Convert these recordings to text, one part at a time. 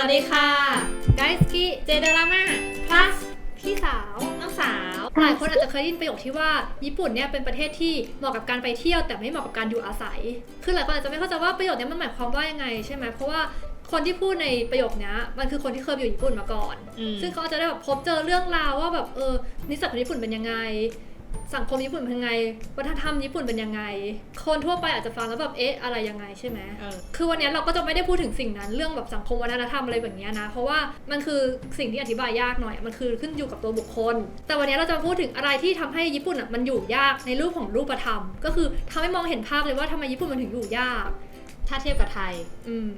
วัสดีค่ะไกสกิเจเดราม่า plus พี่สาวน้องสาวหลายคนอาจจะเคยได้ยินประโยคที่ว่าญี่ปุ่นเนี่ยเป็นประเทศที่เหมาะกับการไปเที่ยว แต่ไม่เหมาะกับการอยู่อาศัย คือหลายคนอาจจะไม่เข้าใจว่าประโยคนี้มันหมายความว่ายังไงใช่ไหมเพราะว่าคนที่พูดในประโยคนี้มันคือคนที่เคยไปอยู่ญี่ปุ่นมาก่อนอืมซึ่งเขาอาจจะได้แบบพบเจอเรื่องราวว่าแบบเออนิสัยของญี่ปุ่นเป็นยังไง สังคมญี่ปุ่นเป็นยังไง วัฒนธรรมญี่ปุ่นเป็นยังไง คนทั่วไปอาจจะฟังแล้วแบบเอ๊ะอะไรยังไงใช่ไหมเออ คือวันนี้เราก็จะไม่ได้พูดถึงสิ่งนั้นเรื่องแบบสังคมวัฒนธรรมอะไรแบบนี้นะ เพราะว่ามันคือสิ่งที่อธิบายยากหน่อย มันคือขึ้นอยู่กับตัวบุคคล แต่วันนี้เราจะมาพูดถึงอะไรที่ทำให้ญี่ปุ่นอะมันอยู่ยากในรูปของรูปธรรม ก็คือทำให้มองเห็นภาพเลยว่าทำไมญี่ปุ่นมันถึงอยู่ยาก ถ้าเทียบกับไทย อืม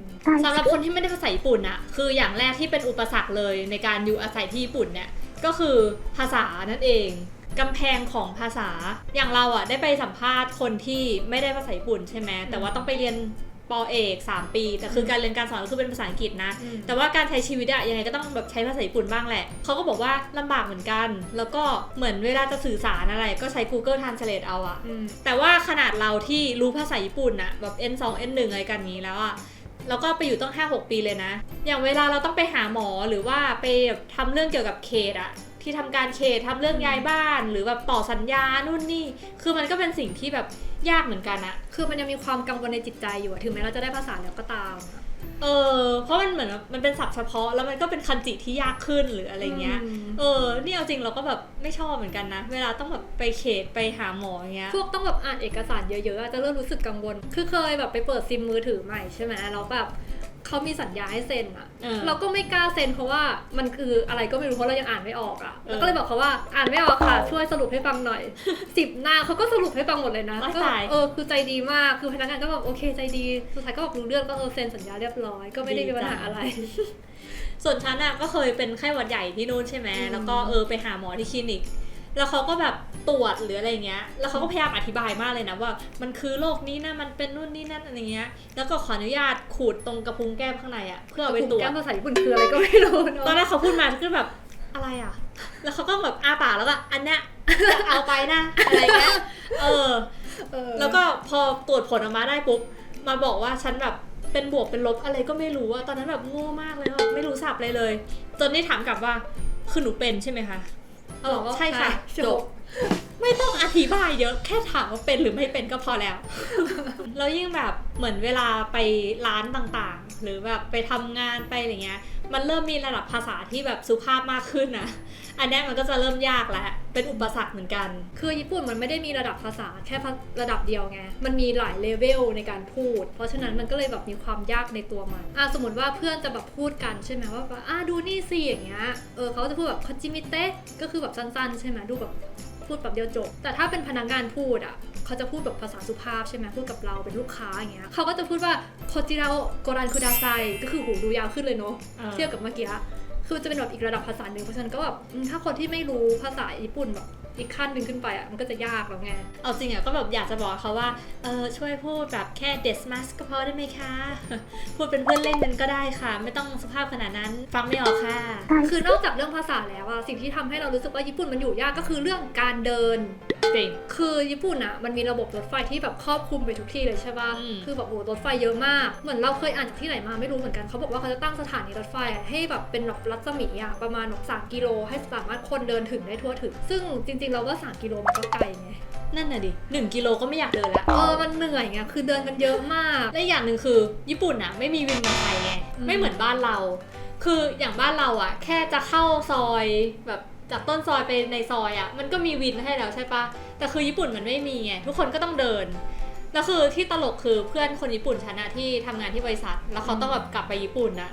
สำหรับคนที่ไม่ได้ภาษาญี่ปุ่นอะคืออย่างแรกที่เป็นอุปสรรคเลยในการอยู่อาศัยที่ญี่ปุ่นเนี่ยก็คือภาษานั่นเอง กำแพงของภาษา อย่างเราอะได้ไปสัมภาษณ์คนที่ไม่ได้ภาษาญี่ปุ่นใช่ไหมแต่ว่าต้องไปเรียนปอเอก3 ปี แต่คือการเรียนการสอนก็คือเป็นภาษาอังกฤษนะ อืม แต่ว่าการใช้ชีวิตอะยังไงก็ต้องแบบใช้ภาษาญี่ปุ่นบ้างแหละเขาก็บอกว่าลำบากเหมือนกัน แล้วก็เหมือนเวลาจะสื่อสารอะไร ก็ใช้ Google Translate เอาอะ อืม แต่ว่าขนาดเราที่รู้ภาษาญี่ปุ่นอะแบบ N2 N1 อะไรกันนี้แล้วอะแล้วก็ไปอยู่ต้อง 5-6 ปีเลยนะ อย่างเวลาเราต้องไปหาหมอหรือว่าไปแบบทำเรื่องเกี่ยวกับเขตอะ ที่ทำการเขตทำเรื่องย้ายบ้าน หรือแบบต่อสัญญานู่นนี่ คือมันก็เป็นสิ่งที่แบบยากเหมือนกันอะคือมันยังมีความกังวลในจิตใจอยู่อะถึงแม้เราจะได้ภาษาแล้วก็ตามอะเออ เพราะมันเหมือนแบบมันเป็นศัพท์เฉพาะ แล้วมันก็เป็นคันจิที่ยากขึ้นหรืออะไรเงี้ยอืมเออ นี่เอาจริงเราก็แบบไม่ชอบเหมือนกันนะ เวลาต้องแบบไปเขตไปหาหมออย่างเงี้ย พวกต้องแบบอ่านเอกสารเยอะๆอะจะเริ่มรู้สึกกังวล คือเคยแบบไปเปิดซิมมือถือใหม่ใช่ไหมแล้วแบบ เขามีสัญญาให้เซ็นอะเออ เราก็ไม่กล้าเซ็นเพราะว่ามันคืออะไรก็ไม่รู้เพราะเรายังอ่านไม่ออกอะเออแล้วก็เลยบอกเขาว่าอ่านไม่ออกค่ะ ช่วยสรุปให้ฟังหน่อย สิบหน้าเขาก็สรุปให้ฟังหมดเลยนะว้ายก็ตาย เออคือใจดีมากคือพนักงานก็แบบโอเคใจดีสุดท้ายก็บอกรู้เรื่องก็เออเซ็นสัญญาเรียบร้อย ก็ไม่ได้มีปัญหาอะไร ส่วนฉันอะก็เคยเป็นไข้หวัดใหญ่ที่นู่นใช่ไหมอืม แล้วก็เออไปหาหมอที่คลินิก แล้วเขาก็แบบตรวจหรืออะไรเงี้ย แล้วเขาก็พยายามอธิบายมากเลยนะว่า มันคือโรคนี้นะ มันเป็นนู่นนี่นั่นอะไรเงี้ย แล้วก็ขออนุญาตขูดตรงกระพุ้งแก้มข้างในอะเพื่อเอาไปตรวจ แก้มภาษาญี่ปุ่นคืออะไรก็ไม่รู้เนตอนอะแรกเขาพูดมาก็แบบอะไรอะ แล้วเขาก็แบบอ้าปากแล้วก็อันเนี้ยจะเอาไปนะ อะไรเงี้ย เออ เออแล้วก็พอตรวจผลออกมาได้ปุ๊บ มาบอกว่าฉันแบบเป็นบวกเป็นลบอะไรก็ไม่รู้อะตอนนั้นแบบโง่มากเลยแบบไม่รู้สับเลยเลย จนได้ถามกลับว่าคือหนูเป็นใช่ไหมคะ เออใช่ค่ะจบ ไม่ต้องอธิบายเยอะแค่ถามว่าเป็นหรือไม่เป็นก็พอแล้ว แล้วยิ่งแบบเหมือนเวลาไปร้านต่างๆ หรือแบบไปทำงานไปอะไรเงี้ย มันเริ่มมีระดับภาษาที่แบบสุภาพมากขึ้นนะอันนี้มันก็จะเริ่มยากแล้วเป็นอุปสรรคเหมือนกัน คือญี่ปุ่นมันไม่ได้มีระดับภาษาแค่ระดับเดียวไง มันมีหลายเลเวลในการพูด เพราะฉะนั้นมันก็เลยแบบมีความยากในตัวมันอะสมมติว่าเพื่อนจะแบบพูดกันใช่ไหมว่าแบบอะดูนี่สิอย่างเงี้ย เออเขาจะพูดแบบคาจิมิเตะก็คือแบบสั้นๆ ใช่ไหมดูแบบ พูดแบบเดียวจบ แต่ถ้าเป็นพนักงานพูดอะเขาจะพูดแบบภาษาสุภาพใช่ไหมพูดกับเราเป็นลูกค้าอย่างเงี้ยเขาก็จะพูดว่าโคจิราโอโกรันคุดาไซก็คือหูดูยาวขึ้นเลยเนาะเออเทียบกับเมื่อกี้คือจะเป็นแบบอีกระดับภาษาหนึ่งเพราะฉะนั้นก็แบบอืมถ้าคนที่ไม่รู้ภาษาญี่ปุ่นแบบ อีกขั้นหนึ่งขึ้นไปอะมันก็จะยากแล้วไงเอาจริงอะก็แบบอยากจะบอกเขาว่าเออช่วยพูดแบบแค่เดสมาสก็พอได้ไหมคะ พูดเป็นเพื่อนเล่นกันก็ได้ค่ะ ไม่ต้องสุภาพขนาดนั้นฟังไม่ออกค่ะ คือนอกจากเรื่องภาษาแล้วอะสิ่งที่ทำให้เรารู้สึกว่าญี่ปุ่นมันอยู่ยากก็คือเรื่องการเดินจริงคือญี่ปุ่นอะมันมีระบบรถไฟที่แบบครอบคลุมไปทุกที่เลยใช่ป่ะอืมคือแบบโอ้โหรถไฟเยอะมากเหมือนเราเคยอ่านจากที่ไหนมาไม่รู้เหมือนกันเขาบอกว่าเขาจะตั้งสถานีรถไฟอะให้แบบเป็นแบบรัศมีอะประมาณแบบสามกิโลให้สามารถคนเดินถึงได้ทั่วถึง ซึ่งจริงๆเราว่าสามกิโลมันก็ไกลไง นั่นน่ะดิหนึ่งกิโลก็ไม่อยากเดินละเออมันเหนื่อยไงคือเดินกันเยอะมากและอย่างหนึ่งคือ ญี่ปุ่นอะไม่มีวินมอเตอร์ไซค์ไงอืมไม่เหมือนบ้านเรา คืออย่างบ้านเราอะแค่จะเข้าซอยแบบจากต้นซอยไปในซอยอะมันก็มีวินให้แล้วใช่ปะแต่คือญี่ปุ่นมันไม่มีไงทุกคนก็ต้องเดินแล้วคือที่ตลกคือเพื่อนคนญี่ปุ่นฉันอะที่ทำงานที่บริษัท แล้วเขาต้องแบบกลับไปญี่ปุ่นนะ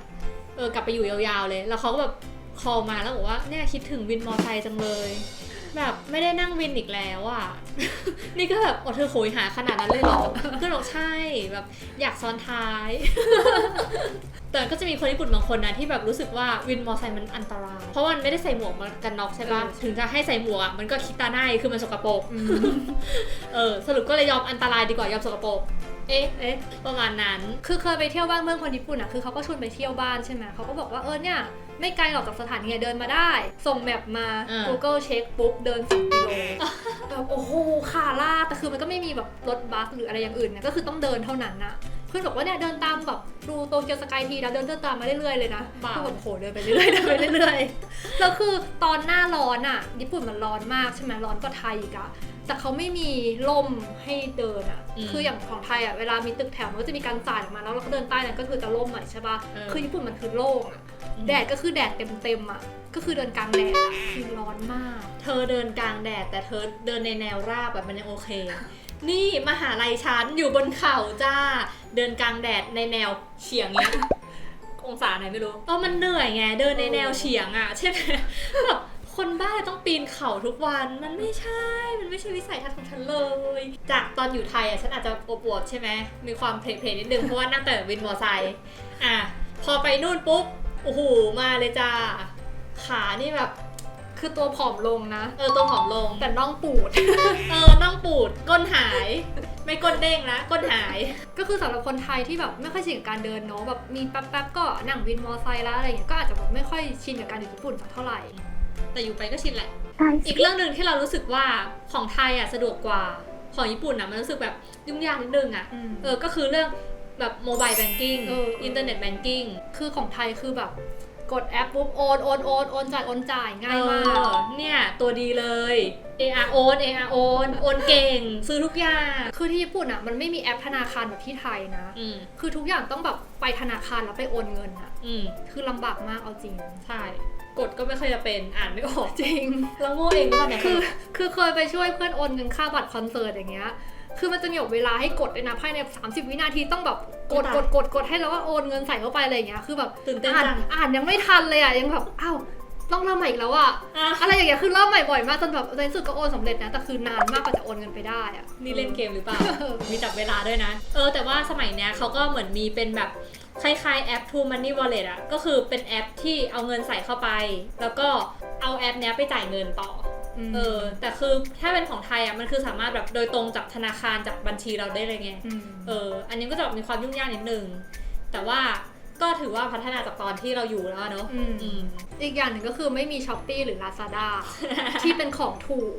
เออกลับไปอยู่ยาวๆเลย แล้วเขาก็แบบคอลมาแล้วบอกว่าเนี่ยคิดถึงวินมอไซค์จังเลย แบบไม่ได้นั่งวินอีกแล้วอะนี่ก็แบบโอ้เธอโหยหาขนาดนั้นเลยเหรอเพื่อนบอกใช่แบบอยากซ้อนท้าย แต่ก็จะมีคนญี่ปุ่นบางคนนะที่แบบรู้สึกว่าวินมอไซค์มันอันตราย เพราะว่ามันไม่ได้ใส่หมวกมากันน็อกใช่ปะเออถึงจะให้ใส่หมวกอะมันก็คิดตาหน้าคือมันสกปรกอืมเออสรุปก็เลยยอมอันตรายดีกว่ายอมสกปรก เอ๊ะเอ๊ะประมาณนั้น คือเคยไปเที่ยวบ้านเมืองคนญี่ปุ่นอะ คือเขาก็ชวนไปเที่ยวบ้านใช่ไหมเขาก็บอกว่าเออเนี่ยไม่ไกลหรอกจากสถานีเดินมาได้ ส่งแมปมา อ่า Google เช็คปุ๊บเดิน10กิโลแบบโอ้โหขาลากแต่คือมันก็ไม่มีแบบรถบัสหรืออะไรอย่างอื่นนะก็คือต้องเดินเท่านั้นนะเพื่อนบอกว่าเนี่ยเดินตามแบบดูโตเกียวสกายทีนะเดินเดินตามมาเรื่อยๆเลยนะบ้าคือแบบโหเดินไปเรื่อยๆเดินไปเรื่อยๆ แล้วคือตอนหน้าร้อนอะ ญี่ปุ่นมันร้อนมากใช่ไหมร้อนกว่าไทยอีกอะ แต่เขาไม่มีร่มให้เดินอะคืออย่างของไทยอะ เวลามีตึกแถวมันก็จะมีการจ่ายออกมาแล้วเราก็เดินใต้นั้นก็คือจะร่มหน่อยใช่ปะเออ คือญี่ปุ่นมันคือโล่งอะ แดดก็คือแดดเต็มๆอะ ก็คือเดินกลางแดดอะคือร้อนมาก เธอเดินกลางแดด แต่เธอเดินในแนวราบแบบมันยังโอเค นี่มหาลัยฉันอยู่บนเขาจ้า เดินกลางแดดในแนวเฉียงเนี้ยองศาไหนไม่รู้เออมันเหนื่อยไง เดินในแนวเฉียงอะใช่ไหมแบบ คนบ้าต้องปีนเขาทุกวัน มันไม่ใช่ มันไม่ใช่วิสัยทัศน์ของฉันเลย จากตอนอยู่ไทยอะฉันอาจจะอวบใช่ไหม มีความเพลๆนิดนึงเพราะว่านั่งแต่วินมอไซค์ อะ พอไปนู่นปุ๊บ โอ้โห มาเลยจ้า ขานี่แบบ คือตัวผอมลงนะ เออ ตัวผอมลง แต่น่องปูด เออ น่องปูด ก้นหาย ไม่ก้นเด้งนะ ก้นหาย ก็คือสำหรับคนไทยที่แบบไม่ค่อยชินกับการเดินเนาะ แบบมีแป๊บๆก็นั่งวินมอไซค์แล้วอะไรเงี้ย ก็อาจจะแบบไม่ค่อยชินกับการอยู่ญี่ปุ่นสักเท่าไหร่ แต่อยู่ไปก็ชินแหละอีกเรื่องหนึ่งที่เรารู้สึกว่าของไทยอะสะดวกกว่าของญี่ปุ่นอะมันรู้สึกแบบยุ่งยากนิดนึงอะอืม เออก็คือเรื่องแบบโมบายแบงกิ้งเออ อินเทอร์เน็ตแบงกิ้งคือของไทยคือแบบกดแอปปุ๊บโอนโอนโอนโอนจ่ายโอนจ่ายง่ายมากเออเนี่ยตัวดีเลย AR โอน AR โอนโอนเก่งซื้อทุกอย่างคือที่ญี่ปุ่นอะมันไม่มีแอปธนาคารแบบที่ไทยนะ อืมคือทุกอย่างต้องแบบไปธนาคารแล้วไปโอนเงินอะ อืมคือลำบากมากเอาจริง ใช่ กดก็ไม่เคยจะเป็นอ่านไม่ออกจริง แล้วโง่เองหรือเปล่าเนี่ยคือ คือเคยไปช่วยเพื่อนโอนเงินค่าบัตรคอนเสิร์ตอย่างเงี้ยคือมันจะมีเวลาให้กดเลยนะภายใน 30 วินาทีต้องแบบกดกดกดกดให้แล้วว่าโอนเงินใส่เข้าไปอะไรอย่างเงี้ยคือแบบตื่นเต้นอ่านจังอ่านยังไม่ทันเลยอะยังแบบอ้าวต้องเริ่มใหม่อีกแล้วอะอะอะไรอย่างเงี้ยคือเริ่มใหม่บ่อยมากจนแบบในที่สุดก็โอนสำเร็จนะแต่คือนานมากกว่าจะโอนเงินไปได้อะนี่เล่นเกมหรือเปล่าเออมีจับเวลาด้วยนะ เออแต่ว่าสมัยเนี้ยเขาก็เหมือนมีเป็นแบบ คล้ายๆแอป True Money Wallet อะก็คือเป็นแอปที่เอาเงินใส่เข้าไป แล้วก็เอาแอปเนี้ยไปจ่ายเงินต่อมเออ แต่คือถ้าเป็นของไทยอะมันคือสามารถแบบโดยตรงจากธนาคารจากบัญชีเราได้เลยไงมเออ อันนี้ก็จะแบบมีความยุ่งยากนิดนึง แต่ว่าก็ถือว่าพัฒนาจากตอนที่เราอยู่แล้วอะเนอะอืมอืมอีกอย่างหนึ่งก็คือไม่มีช้อปปีหรือ Lazada ที่เป็นของถูก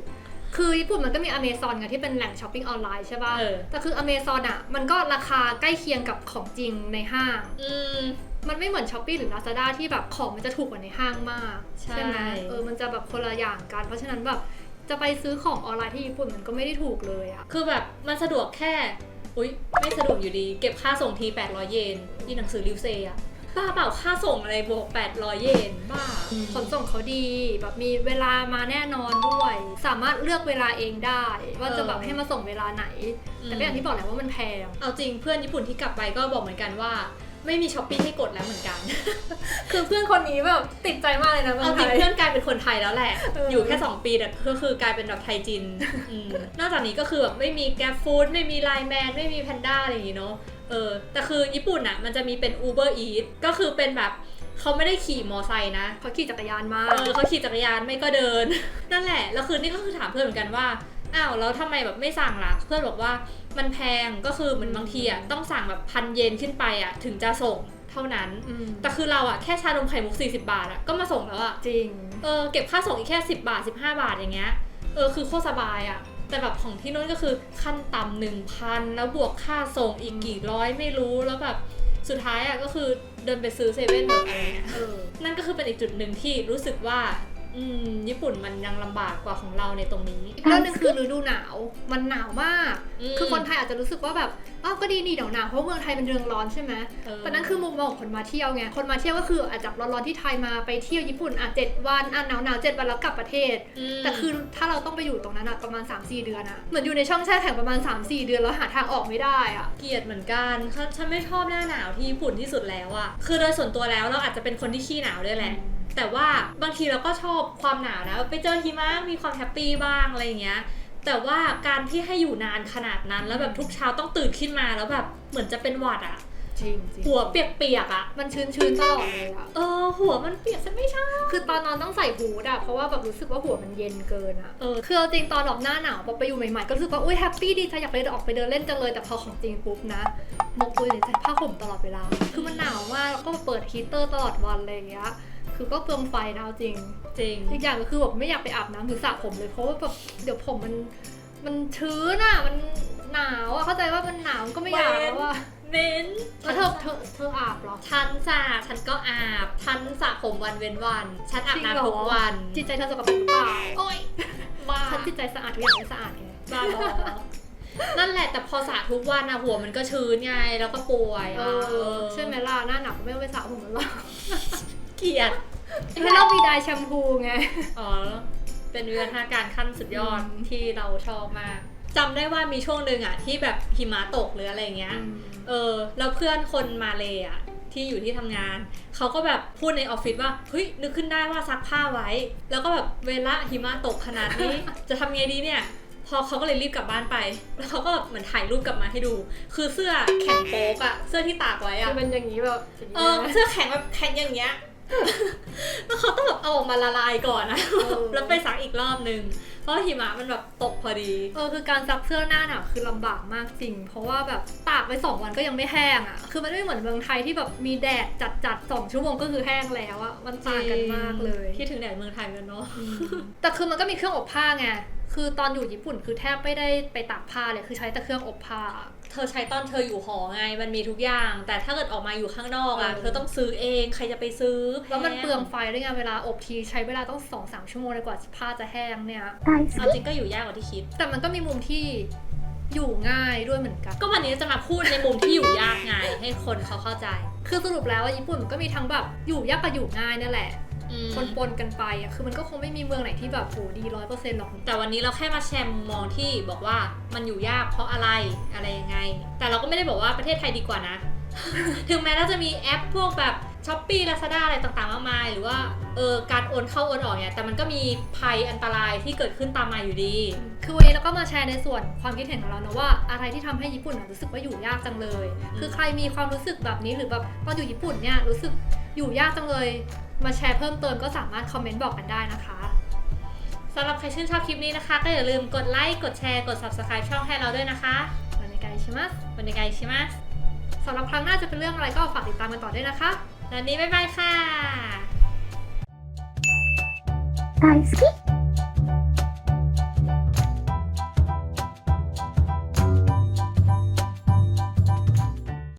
คือญี่ปุ่นมันก็มีอเมซอนไงที่เป็นแหล่งช้อปปิ้งออนไลน์ใช่ป่ะ เออ แต่คืออเมซอนอะ มันก็ราคาใกล้เคียงกับของจริงในห้าง อืม มันไม่เหมือนช้อปปี้หรือ Lazada ที่แบบของมันจะถูกกว่าในห้างมากใช่ ไหมเออมันจะแบบคนละอย่างกัน เพราะฉะนั้นแบบจะไปซื้อของออนไลน์ที่ญี่ปุ่นมันก็ไม่ได้ถูกเลยอะคือแบบมันสะดวกแค่ อุ้ยไม่สะดวกอยู่ดี เก็บค่าส่งที 800 เยนยี่หนังสือริวเซอะ บ้าเปล่าค่าส่งอะไรบวก 800 เยนบ้าขนส่งเขาดีแบบมีเวลามาแน่นอนด้วย สามารถเลือกเวลาเองได้ ว่าจะแบบเออให้มาส่งเวลาไหน แต่ก็อย่างที่บอกแหละว่ามันแพงเอาจริงเพื่อนญี่ปุ่นที่กลับไปก็บอกเหมือนกันว่าไม่มีช้อปปี้ให้กดแล้วเหมือนกัน คือเพื่อนคนนี้แบบติดใจมากเลยนะเมืเอาองจไทริงยเพื่อนกลายเป็นคนไทยแล้วแหละเออออยู่แค่ 2 ปีแต่ก็คือกลายเป็นแบบไทยจินอืมนอกจากนี้ก็คือแบบไม่มีแก f ฟู้ดไม่มีไลแมนไม่มีแพนด้าอะไรอย่างงี้เนาะ เออแต่คือญี่ปุ่นอะมันจะมีเป็น Uber Eats ก็คือเป็นแบบเขาไม่ได้ขี่มอไซค์นะ เขาขี่จักรยานมา เออเขาขี่จักรยานไม่ก็เดิน นั่นแหละ แล้วคือนี่ก็คือถามเพื่อนเหมือนกันว่า อ้าวแล้วทำไมแบบไม่สั่งล่ะ เพื่อนบอกว่ามันแพง ก็คือเหมือนบางทีอะต้องสั่งแบบพันเยนขึ้นไปอะถึงจะส่งเท่านั้น อืมแต่คือเราอะแค่ชานมไข่มุก 40 บาทอะก็มาส่งแล้วอะ จริง เออเก็บค่าส่งอีกแค่ 10 บาท 15 บาทอย่างเงี้ย เออคือโคตรสบายอะ แต่แบบของที่นู้นก็คือขั้นต่ำหนึ่งพันแล้วบวกค่าส่งอีกกี่ร้อยไม่รู้แล้วแบบสุดท้ายอะก็คือเดินไปซื้อเซเว่นแบบอะไรเงี้ยเออนั่นก็คือเป็นอีกจุดหนึ่งที่รู้สึกว่า อืมญี่ปุ่นมันยังลำบากกว่าของเราในตรงนี้อีกเรื่องหนึงคือฤดูหนาว มันหนาวมากอืมคือคนไทยอาจจะรู้สึกว่าแบบอ้าวก็ดีนี่เดี๋ยวหนาวเพราะเมืองไทยเป็นเรืองร้อนใช่ไหมเออแต่นั่นคือมุมมองของคนมาเที่ยวไง คนมาเที่ยวก็คืออาจจะร้อนๆที่ไทยมาไปเที่ยวญี่ปุ่นอะเจ็ดวันอะหนาวหนาวๆเจ็ดวันแล้วกลับประเทศมแต่คือถ้าเราต้องไปอยู่ตรงนั้นอะประมาณ 3-4 เดือนอะเหมือนอยู่ในช่องแช่แข็งประมาณ 3-4 เดือนแล้วหาทางออกไม่ได้อะ เกลียดเหมือนกันฉันฉันไม่ชอบหน้าหนาวที่ญี่ปุ่นที่สุดแล้วอะคือโดยส่วนตัวแล้วเราอาจจะเป็นคนที่ขี้หนาวด้วยแหละ แต่ว่าบางทีเราก็ชอบความหนาวนะไปเจอหิมะมีความแฮปปี้บ้างอะไรอย่างเงี้ยแต่ว่าการที่ให้อยู่นานขนาดนั้น แล้วแบบทุกเช้าต้องตื่นขึ้นมาแล้วแบบเหมือนจะเป็นหวัดอะจริงจริงหัวเปียกๆอะมันชื้นชื้นๆตลอดเลยอะเออ หัวมันเปียกฉันไม่ชอบ คือตอนนอนต้องใส่ฮูดอะเพราะว่าแบบรู้สึกว่าหัวมันเย็นเกินอะเออคือเอาจริงตอนออกหน้าหนาวพอไปอยู่ใหม่ๆก็รู้สึกว่าอุ้ยแฮปปี้ดีจะอยากไปออกไปเดินเล่นจังเลยแต่พอของจริงปุ๊บนะหมกตัวอยู่ในผ้าห่มตลอดเวลา คือมันหนาวมากแล้วก็เปิดฮีตเตอร์ตลอดวันอะไรอย่างเงี้ย คือก็เปลืองไฟนะเอาจริง จริง อีกอย่างก็คือแบบไม่อยากไปอาบน้ำหรือสระผมเลยเพราะว่าแบบเดี๋ยวผมมันมันชื้นอะมันหนาวอะเข้าใจว่ามันหนาวก็ไม่อยากแล้วอะเหม็นแล้วเธอเธอเธออาบเหรอฉันสระฉันก็อาบฉันสระผมวันเว้นวัน ฉันอาบจริงเหรอน้ำทุกวัน จิตใจเธอสกปรกหรือเปล่าโอ๊ยบ้าฉันจิตใจสะอาดทุกอย่างไม่สะอาดไงบ้าบอนั่นแหละแต่พอสระทุกวันอะหัวมันก็ชื้นไงแล้วก็ป่วยเออะอใช่ไหมล่ะหน้าหนาวก็ไม่ต้องไปสระผมแล้วหรอกเกลียด ไม่ต้องมีไดร์แชมพูไง อ๋อ เป็นวิวัฒนาการขั้นสุดยอดอืมที่เราชอบมากจำได้ว่ามีช่วงหนึ่งอะที่แบบหิมะตกหรืออะไรเงี้ย เออ แล้วเพื่อนคนมาเลยอะที่อยู่ที่ทำงาน เขาก็แบบพูดในออฟฟิศว่าเฮ้ยนึกขึ้นได้ว่าซักผ้าไว้ แล้วก็แบบเวลาหิมะตกขนาดนี้ จะทำไงดีเนี่ยพอเขาก็เลยรีบกลับบ้านไป แล้วเขาก็แบบเหมือนถ่ายรูปกลับมาให้ดู คือเสื้อแข็งโป๊กอะเสื้อที่ตากไว้อะคือเป็นอย่างนี้แบบ เออ เสื้อแข็งแบบแข็งอย่างเงี้ย แล้วเขาต้องแบบเอาออกมาละลายก่อนนะ แล้วไปซักอีกรอบนึง เพราะหิมะมันแบบตกพอดี เออคือการซักเสื้อหน้าหนาวคือลำบากมากจริง เพราะว่าแบบตากไปสองวันก็ยังไม่แห้งอะ คือมันไม่เหมือนเมืองไทยที่แบบมีแดดจัดจัดๆสองชั่วโมงก็คือแห้งแล้วอะ มันต่างกันมากเลย คิดถึงแดดเมืองไทยเหมือนกันเนาะ แต่คือมันก็มีเครื่องอบผ้าไง คือตอนอยู่ญี่ปุ่นคือแทบไม่ได้ไปตากผ้าเลย คือใช้แต่เครื่องอบผ้า เธอใช้ตอนเธออยู่หอไง มันมีทุกอย่าง แต่ถ้าเกิดออกมาอยู่ข้างนอกอะเออเธอต้องซื้อเอง ใครจะไปซื้อพแล้วมันเปลืองไฟด้วยไงเวลาอบทีใช้เวลาต้องสองสามชั่วโมงเลยกว่าผ้าจะแห้งเนี่ยเอาจริงก็อยู่ยากกว่าที่คิด แต่มันก็มีมุมที่อยู่ง่ายด้วยเหมือนกัน ก็วันนี้จะมาพูดในมุมที่อยู่ยากไงให้คนเขาเข้าใจ คือสรุปแล้วว่าญี่ปุ่นมันก็มีทั้งแบบอยู่ยากกับอยู่ง่ายนั่นแหละ อืมปนกันไปอะคือมันก็คงไม่มีเมืองไหนที่แบบโหดีร้อยเปอร์เซ็นต์หรอกแต่วันนี้เราแค่มาแชร์มุมมองที่บอกว่ามันอยู่ยากเพราะอะไรอะไรยังไง แต่เราก็ไม่ได้บอกว่าประเทศไทยดีกว่านะ ถึงแม้เราจะมีแอปพวกแบบช้อปปี้ลาซาด้าอะไรต่างๆมากมาย หรือว่าเออการโอนเข้าโอนออกเนี่ยแต่มันก็มีภัยอันตรายที่เกิดขึ้นตามมาอยู่ดี คือวันนี้เราก็มาแชร์ในส่วนความคิดเห็นของเรานะว่าอะไรที่ทำให้ญี่ปุ่นรู้สึกว่าอยู่ยากจังเลย คือใครมีความรู้สึกแบบนี้หรือแบบตอนอยู่ญี่ปุ่นเนี่ยรู้สึกอยู่ยากจังเลย มาแชร์เพิ่มเติมก็สามารถคอมเมนต์บอกกันได้นะคะ สำหรับใครชื่นชอบคลิปนี้นะคะ ก็อย่าลืมกดไลค์ กดแชร์ กด subscribe ช่องให้เราด้วยนะคะ วันนี้ไกชิมัส วันนี้ไกชิมัส สำหรับครั้งหน้าจะเป็นเรื่องอะไรก็ฝากติดตามกันต่อด้วยนะคะ แล้วนี้บ๊ายบายค่ะ 大好き